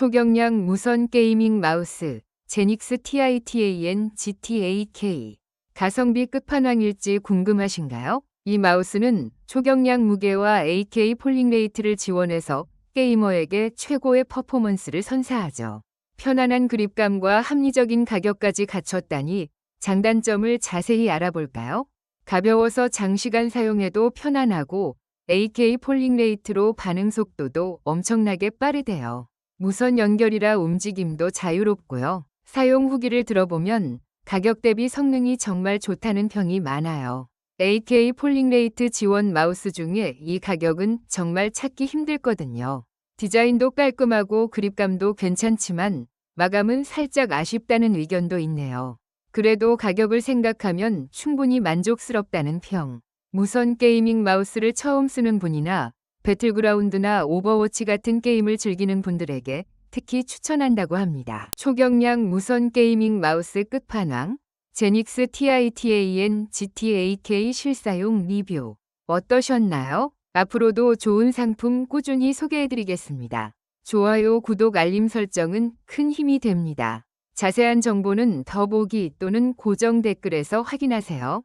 초경량 무선 게이밍 마우스 제닉스 TITAN GT8K 가성비 끝판왕일지 궁금하신가요? 이 마우스는 초경량 무게와 AK 폴링 레이트를 지원해서 게이머에게 최고의 퍼포먼스를 선사하죠. 편안한 그립감과 합리적인 가격까지 갖췄다니 장단점을 자세히 알아볼까요? 가벼워서 장시간 사용해도 편안하고 AK 폴링 레이트로 반응 속도도 엄청나게 빠르대요. 무선 연결이라 움직임도 자유롭고요. 사용 후기를 들어보면 가격 대비 성능이 정말 좋다는 평이 많아요. AK 폴링 레이트 지원 마우스 중에 이 가격은 정말 찾기 힘들거든요. 디자인도 깔끔하고 그립감도 괜찮지만 마감은 살짝 아쉽다는 의견도 있네요. 그래도 가격을 생각하면 충분히 만족스럽다는 평. 무선 게이밍 마우스를 처음 쓰는 분이나 배틀그라운드나 오버워치 같은 게임을 즐기는 분들에게 특히 추천한다고 합니다. 초경량 무선 게이밍 마우스 끝판왕 제닉스 TITAN GT8K 실사용 리뷰 어떠셨나요? 앞으로도 좋은 상품 꾸준히 소개해드리겠습니다. 좋아요, 구독, 알림 설정은 큰 힘이 됩니다. 자세한 정보는 더보기 또는 고정 댓글에서 확인하세요.